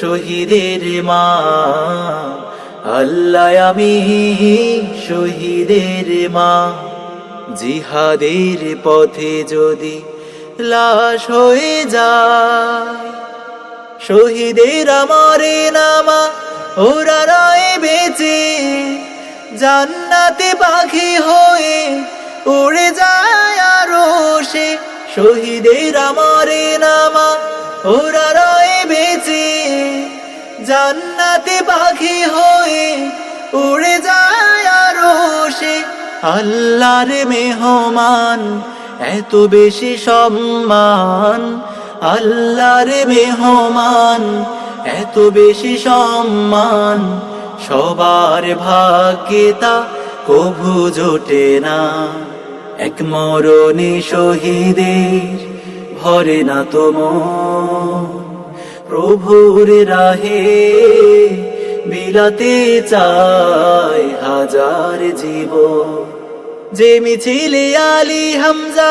শহীদের মা। আল্লাহ আমি শহীদের মা। জিহাদের পথে যদি লাশ হয়ে যায়, শহীদের আমারে নামা ওরা রয়ে বেঁচে, জান্নাতে পাখি হয়ে উড়ে যায় আরও সে। শহীদের আমারে নামা ওরা জান্নাতে পাখি হয়ে উড়ে যায় আরও সে। আল্লাহর মেহমান, এত বেশি সম্মান। আল্লাহর মেহমান, এত বেশি সম্মান। সবার ভাগ্যে তা কভু জোটে না। এক মরণে শহীদের, ভরে না তোমর প্রভুর রাহে বিলাতে চায় হাজার জীব। যে মিছিলে আলী হামজা,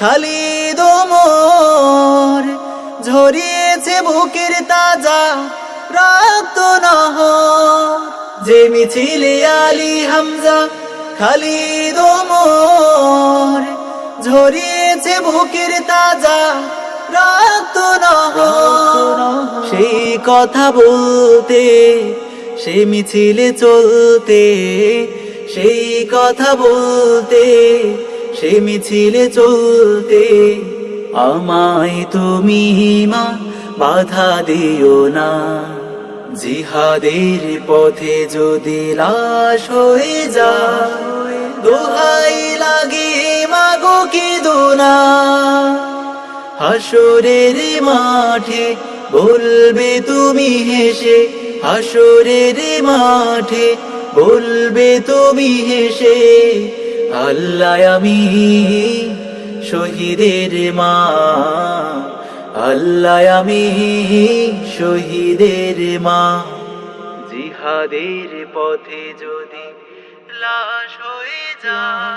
খালিদ মোর ঝরিয়েছে বুকের তাজা রক্ত নহর। যে মিছিলে আলী হামজা, খালিদ মোর ঝরিয়েছে বুকের তাজা সেই কথা বলতে সে মিছিলে চলতে, সেই কথা বলতে সে মিছিলে চলতে, আমায় তুমি মা বাধা দিও না। জিহাদের পথে যদি লাশ হয়ে যায়, দোহাই লাগে মাগো কেঁদো না হাসরের মাঠে বলবে তুমি হেসে, হাসরের মাঠে বলবে তুমি হেসে, আল্লাহ আমি শহীদের মা, আল্লাহ আমি শহীদের মা। জিহাদের পথে যদি লাশ হয়ে যায়